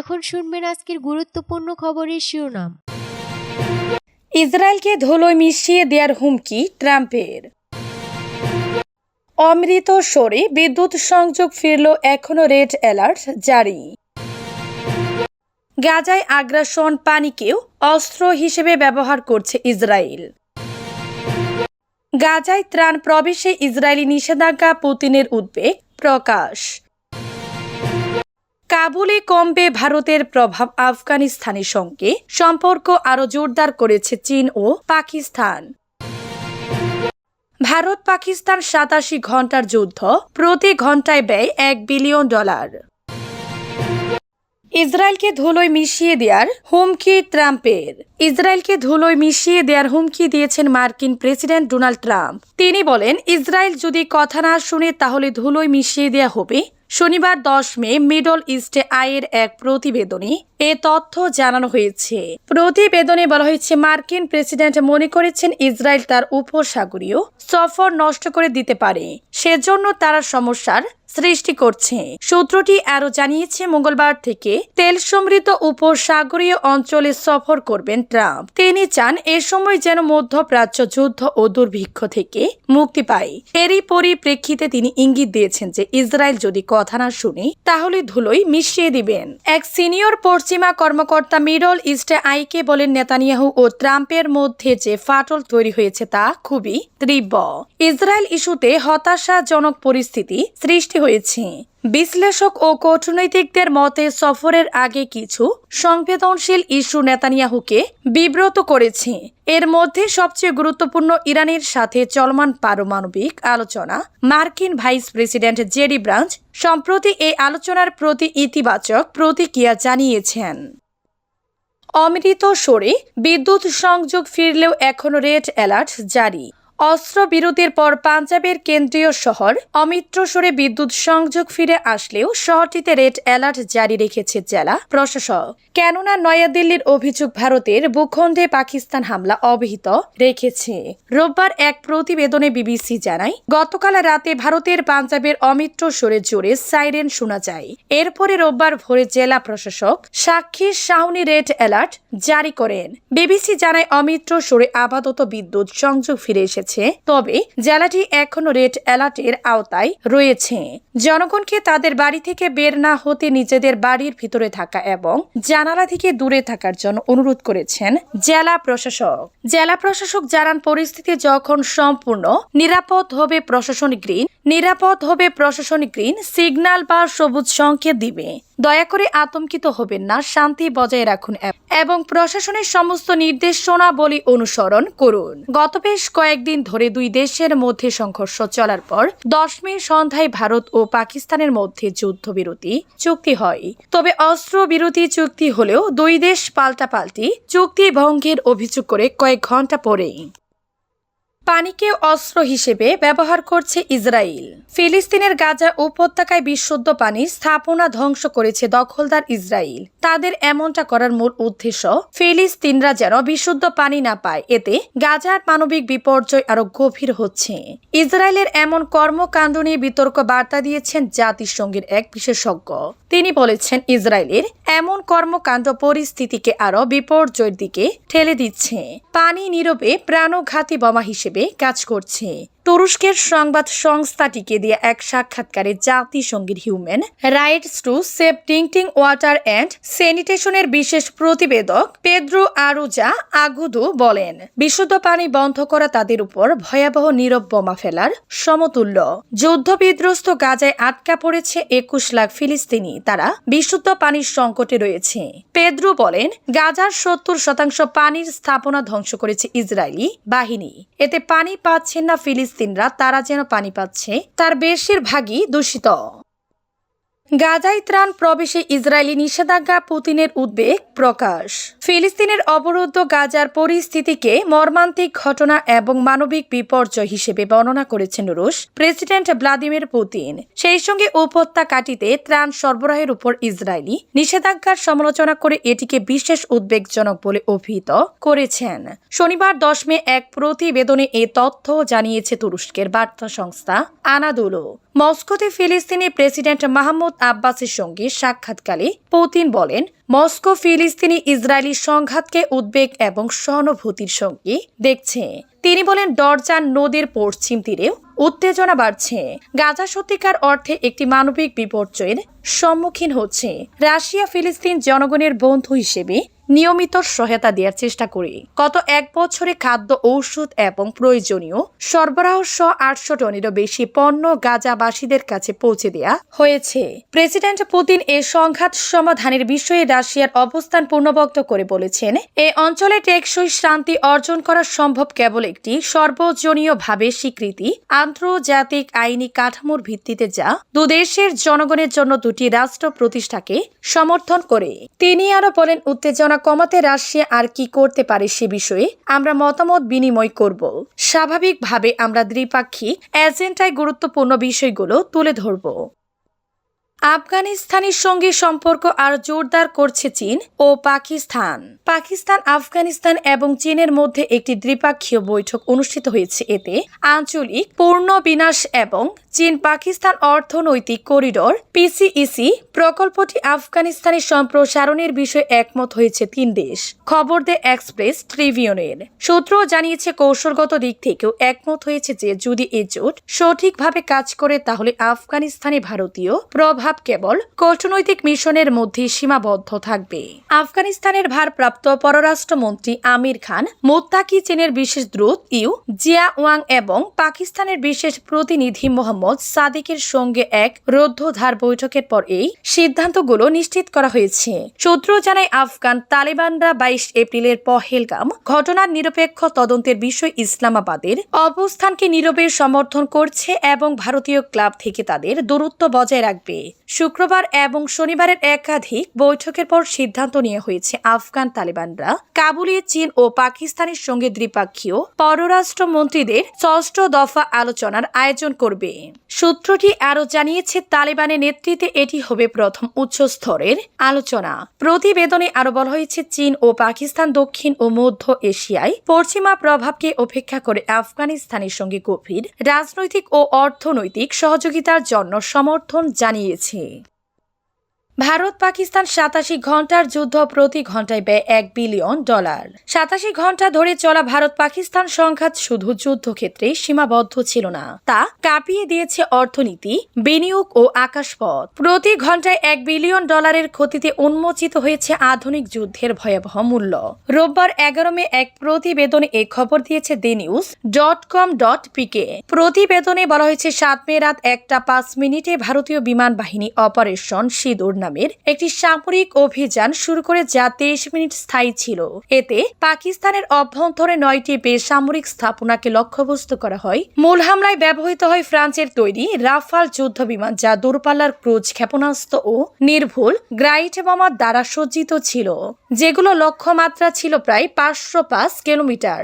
এখন শুনবেন আজকের গুরুত্বপূর্ণ খবরের শিরোনাম। ইসরায়েলকে ধুলোয় মিশিয়ে দেওয়ার হুমকি ট্রাম্পের। অমৃতসরে বিদ্যুৎ সংযোগ ফিরল এখনও রেড অ্যালার্ট জারি। গাজায় আগ্রাসন পানিকেও অস্ত্র হিসেবে ব্যবহার করছে ইসরায়েল। গাজায় ত্রাণ প্রবেশে ইসরায়েলি নিষেধাজ্ঞা পুতিনের উদ্বেগ প্রকাশ। কাবুলে কমবে ভারতের প্রভাব আফগানিস্তানের সঙ্গে। সম্পর্ক আরও জোরদার করেছে চীন ও পাকিস্তান। ভারত পাকিস্তান সাতাশি ঘণ্টার যুদ্ধ, প্রতি ঘন্টায় ব্যয় এক বিলিয়ন ডলার। ইসরায়েলকে ধুলোয় মিশিয়ে দেওয়ার হুমকি ট্রাম্পের। ইসরায়েলকে ধুলোয় মিশিয়ে দেওয়ার হুমকি দিয়েছেন মার্কিন প্রেসিডেন্ট ডোনাল্ড ট্রাম্প। তিনি বলেন, ইসরায়েল যদি কথা না শুনে তাহলে ধুলোয় মিশিয়ে দেওয়া হবে শনিবার দশ মে মিডল ইস্টে আয়ের এক প্রতিবেদনে এ তথ্য জানানো হয়েছে। প্রতিবেদনে বলা হয়েছে, মার্কিন প্রেসিডেন্ট মনে করেছেন ইসরায়েল তার উপসাগরীয় সফর নষ্ট করে দিতে পারে। সেজন্য তারা সমস্যার সৃষ্টি করছে। সূত্রটি আরও জানিয়েছে, মঙ্গলবার থেকে তেল সমৃদ্ধ উপসাগরীয় অঞ্চলে সফর করবেন ট্রাম্প। তিনি চান এ সময় যেন মধ্যপ্রাচ্য যুদ্ধ ও দুর্ভিক্ষ থেকে মুক্তি পায়। এরই পরিপ্রেক্ষিতে তিনি ইঙ্গিত দিয়েছেন যে, ইসরায়েল যদি কথা না শুনে, তাহলে ধুলোই মিশিয়ে দিবেন। এক সিনিয়র পশ্চিমা কর্মকর্তা মিডল ইস্টে আইকে বলেন, নেতানিয়াহু ও ট্রাম্পের মধ্যে যে ফাটল তৈরি হয়েছে তা খুবই তীব্র। ইসরায়েল ইস্যুতে হতাশাজনক পরিস্থিতি সৃষ্টি হয়েছে। বিশ্লেষক ও কূটনৈতিকদের মতে সফরের আগে কিছু সংবেদনশীল ইস্যু নেতানিয়াহুকে বিব্রত করেছে। এর মধ্যে সবচেয়ে গুরুত্বপূর্ণ ইরানের সাথে চলমান পারমাণবিক আলোচনা, মার্কিন ভাইস প্রেসিডেন্ট জেডি ব্রাঞ্চ সম্প্রতি এই আলোচনার প্রতি ইতিবাচক প্রতিক্রিয়া জানিয়েছেন। অমৃতসরে বিদ্যুৎ সংযোগ ফিরলেও এখনও রেড অ্যালার্ট জারি। অস্ত্র বিরতির পর পাঞ্জাবের কেন্দ্রীয় শহর অমৃতসরে বিদ্যুৎ সংযোগ ফিরে আসলেও শহরটিতে রেড অ্যালার্ট জারি রেখেছে জেলা প্রশাসক। কেননা নয়াদিল্লির অভিযোগ, ভারতের ভূখণ্ডে পাকিস্তান হামলা অব্যাহত রেখেছে। রোববার এক প্রতিবেদনে বিবিসি জানায়, গতকাল রাতে ভারতের পাঞ্জাবের অমৃতসরে জোরে সাইরেন শোনা যায়। এরপরে রোববার ভোরে জেলা প্রশাসক সাক্ষী শাহনি রেড অ্যালার্ট জারি করেন। বিবিসি জানায় অমৃতসরে আপাতত বিদ্যুৎ সংযোগ ফিরে এসেছে। তবে জেলাটি এখনও রেড অ্যালার্টের আওতায় রয়েছে। জনগণকে তাদের বাড়ি থেকে বের না হতে নিজেদের বাড়ির ভিতরে থাকা এবং জানালা থেকে দূরে থাকার জন্য অনুরোধ করেছেন জেলা প্রশাসক। জেলা প্রশাসক জানান, পরিস্থিতি যখন সম্পূর্ণ নিরাপদ হবে প্রশাসন গ্রিন, নিরাপদ হবে প্রশাসন গ্রিন, সিগন্যাল বা সবুজ সংকেত দিবে। দয়া করে আতঙ্কিত হবেন না, শান্তি বজায় রাখুন এবং প্রশাসনের সমস্ত নির্দেশনাবলী অনুসরণ করুন। গত বেশ কয়েকদিন ধরে দুই দেশের মধ্যে সংঘর্ষ চলার পর দশ মে সন্ধ্যায় ভারত ও পাকিস্তানের মধ্যে যুদ্ধবিরতি চুক্তি হয়। তবে অস্ত্র বিরতি চুক্তি হলেও দুই দেশ পাল্টাপাল্টি চুক্তি ভঙ্গের অভিযোগ করে কয়েক ঘণ্টা পরেই পানিকে অস্ত্র হিসেবে ব্যবহার করছে ইসরায়েল। ফিলিস্তিনের গাজা উপত্যকায় বিশুদ্ধ পানি স্থাপনা ধ্বংস করেছে দখলদার ইসরায়েল। তাদের এমনটা করার মূল উদ্দেশ্য, ফিলিস্তিনরা যেন বিশুদ্ধ পানি না পায়। এতে গাজার মানবিক বিপর্যয় আরও গভীর হচ্ছে। ইসরায়েলের এমন কর্মকাণ্ড নিয়ে বিতর্ক বার্তা দিয়েছেন জাতিসংঘের এক বিশেষজ্ঞ। তিনি বলেছেন, ইসরায়েলের এমন কর্মকাণ্ড পরিস্থিতিকে আরও বিপর্যয়ের দিকে ঠেলে দিচ্ছে। পানি নীরবে প্রাণঘাতী বোমা হিসেবে। কাজ করছে। তুরস্কের সংবাদ সংস্থাটিকে দিয়ে এক সাক্ষাৎকারে জাতিসংঘের human rights to save drinking water and স্যানিটেশনের বিশেষ প্রতিবেদক পেদ্রো আরুজা আগুদু বলেন, বিশুদ্ধ পানি বন্ধ করা তাদের উপর ভয়াবহ নীরব বোমা ফেলার সমতুল্য। যুদ্ধ বিধ্বস্ত গাজায় আটকা পড়েছে একুশ লাখ ফিলিস্তিনি। তারা বিশুদ্ধ পানির সংকটে রয়েছে। পেদ্রু বলেন, গাজার সত্তর শতাংশ পানির স্থাপনা ধ্বংস করেছে ইসরায়েলি বাহিনী। এতে পানি পাচ্ছেন না ফিলিস্তিনরা তারা যেন পানি পাচ্ছে তার বেশিরভাগই দূষিত। গাজায় ত্রাণ প্রবেশে ইসরায়েলি নিষেধাজ্ঞা পুতিনের উদ্বেগ প্রকাশ। ফিলিস্তিনের অবরুদ্ধ গাজার পরিস্থিতিকে মর্মান্তিক ঘটনা এবং মানবিক বিপর্যয় হিসেবে বর্ণনা করেছেন রুশ প্রেসিডেন্ট ভ্লাদিমির পুতিন। সেই সঙ্গে উপত্যকাটিতে ত্রাণ সরবরাহের উপর ইসরায়েলি নিষেধাজ্ঞার সমালোচনা করে এটিকে বিশেষ উদ্বেগজনক বলে অভিহিত করেছেন। শনিবার দশ মে এক প্রতিবেদনে এ তথ্য জানিয়েছে তুরস্কের বার্তা সংস্থা আনাদুলো। মস্কোতে ফিলিস্তিনি প্রেসিডেন্ট মাহমুদ আব্বাসের সঙ্গে সাক্ষাৎকালে পুতিন বলেন, মস্কো ফিলিস্তিনি ইসরায়েলি সংঘাতকে উদ্বেগ এবং সহানুভূতির সঙ্গে দেখছে। তিনি বলেন ডরজান নদীর পশ্চিম তীরেও উত্তেজনা বাড়ছে। গাজা সত্যিকার অর্থে একটি মানবিক বিপর্যয়ের সম্মুখীন হচ্ছে। রাশিয়া ফিলিস্তিন জনগণের বন্ধু হিসেবে নিয়মিত সহায়তা দেওয়ার চেষ্টা করে। গত এক বছরে খাদ্য, ঔষধ এবং প্রয়োজনীয় সরবরাহ সহ আটশো টনেরও বেশি পণ্য গাজাবাসীদের কাছে পৌঁছে দেওয়া হয়েছে। প্রেসিডেন্ট পুতিন এ সংঘাত সমাধানের বিষয়ে রাশিয়ার অবস্থান পূর্ণবক্ত করে বলেছেন, এ অঞ্চলে টেকসই শান্তি অর্জন করা সম্ভব কেবল একটি সর্বজনীয়ভাবে স্বীকৃতি, আন্তর্জাতিক আইনি কাঠামোর ভিত্তিতে যা দুদেশের জনগণের জন্য দুটি রাষ্ট্র প্রতিষ্ঠাকে সমর্থন করে। তিনি আরও বলেন, উত্তেজনা কমাতে রাশিয়া আর কি করতে পারে সে বিষয়ে আমরা মতামত বিনিময় করব। স্বাভাবিকভাবে আমরা দ্বিপাক্ষিক, এজেন্টায় গুরুত্বপূর্ণ বিষয়গুলো তুলে ধরব। আফগানিস্তানের সঙ্গে সম্পর্ক আরও জোরদার করছে চীন ও পাকিস্তান। পাকিস্তান, আফগানিস্তান এবং চীনের মধ্যে একটি দ্বিপাক্ষীয় বৈঠক অনুষ্ঠিত হয়েছে। এতে আঞ্চলিক পূর্ণ বিনাশ এবং চীন পাকিস্তান অর্থনৈতিক করিডোর পিসিইসি প্রকল্পটি আফগানিস্তানের সম্প্রসারণের বিষয়ে একমত হয়েছে তিন দেশ। খবর দে এক্সপ্রেস ট্রিবিউনের। সূত্র জানিয়েছে, কৌশলগত দিক থেকেও একমত হয়েছে যে, যদি এই জোট সঠিকভাবে কাজ করে, তাহলে আফগানিস্তানে ভারতীয় প্রভাব কেবল কূটনৈতিক মিশনের মধ্যে সীমাবদ্ধ থাকবে। আফগানিস্তানের ভারপ্রাপ্ত পররাষ্ট্রমন্ত্রী আমির খান, মোত্তাকি চীনের বিশেষ দূত ইউ জিয়া ওয়াং এবং পাকিস্তানের বিশেষ প্রতিনিধি মোহাম্মদ সাদিকের সঙ্গে এক রৌদ্রধার বৈঠকের পর এই সিদ্ধান্তগুলো নিশ্চিত করা হয়েছে। সূত্র জানায়, আফগান তালেবানরা বাইশ এপ্রিলের পহেলগাম ঘটনার নিরপেক্ষ তদন্তের বিষয় ইসলামাবাদের অবস্থানকে নীরবে সমর্থন করছে এবং ভারতীয় ক্লাব থেকে তাদের দূরত্ব বজায় রাখবে। শুক্রবার এবং শনিবারের একাধিক বৈঠকের পর সিদ্ধান্ত নিয়ে হয়েছে আফগান তালেবানরা। কাবুলে চীন ও পাকিস্তানের সঙ্গে দ্বিপাক্ষীয় পররাষ্ট্রমন্ত্রীদের ষষ্ঠ দফা আলোচনার আয়োজন করবে। সূত্রটি আরও জানিয়েছে, তালেবানের নেতৃত্বে এটি হবে প্রথম উচ্চ স্তরের আলোচনা। প্রতিবেদনে আরও বলা হয়েছে, চীন ও পাকিস্তান দক্ষিণ ও মধ্য এশিয়ায় পশ্চিমা প্রভাবকে উপেক্ষা করে আফগানিস্তানের সঙ্গে গভীর রাজনৈতিক ও অর্থনৈতিক সহযোগিতার জন্য সমর্থন জানিয়েছে। છે ভারত পাকিস্তান সাতাশি ঘণ্টার যুদ্ধ প্রতি ঘন্টায় ব্যয় এক বিলিয়ন ডলার। সাতাশি ঘণ্টা ধরে চলা ভারত পাকিস্তান সংঘাত শুধু যুদ্ধক্ষেত্রে সীমাবদ্ধ ছিল না, তা কাঁপিয়ে দিয়েছে অর্থনীতি, বিনিয়োগ ও আকাশপথ। প্রতি ঘন্টায় এক বিলিয়ন ডলারের ক্ষতিতে উন্মোচিত হয়েছে আধুনিক যুদ্ধের ভয়াবহ মূল্য। রোববার এগারো মে এক প্রতিবেদনে এ খবর দিয়েছে the news dot com dot PK. প্রতিবেদনে বলা হয়েছে, সাত মে রাত একটা পাঁচ মিনিটে ভারতীয় বিমান বাহিনী অপারেশন সিঁদুর নামের একটি সামরিক অভিযান শুরু করে যা তেইশ মিনিট স্থায়ী ছিল। এতে পাকিস্তানের অভ্যন্তরে নয়টি বেসামরিক স্থাপনাকে লক্ষ্যবস্তু করা হয়। মূল হামলায় ব্যবহৃত হয় ফ্রান্সের তৈরি রাফাল যুদ্ধ বিমান যা দূরপাল্লার ক্রুজ, ক্ষেপণাস্ত্র ও নির্ভুল গ্রাইট বোমা দ্বারা সজ্জিত ছিল, যেগুলো লক্ষ্যমাত্রা ছিল প্রায় পাঁচশো পাঁচ কিলোমিটার।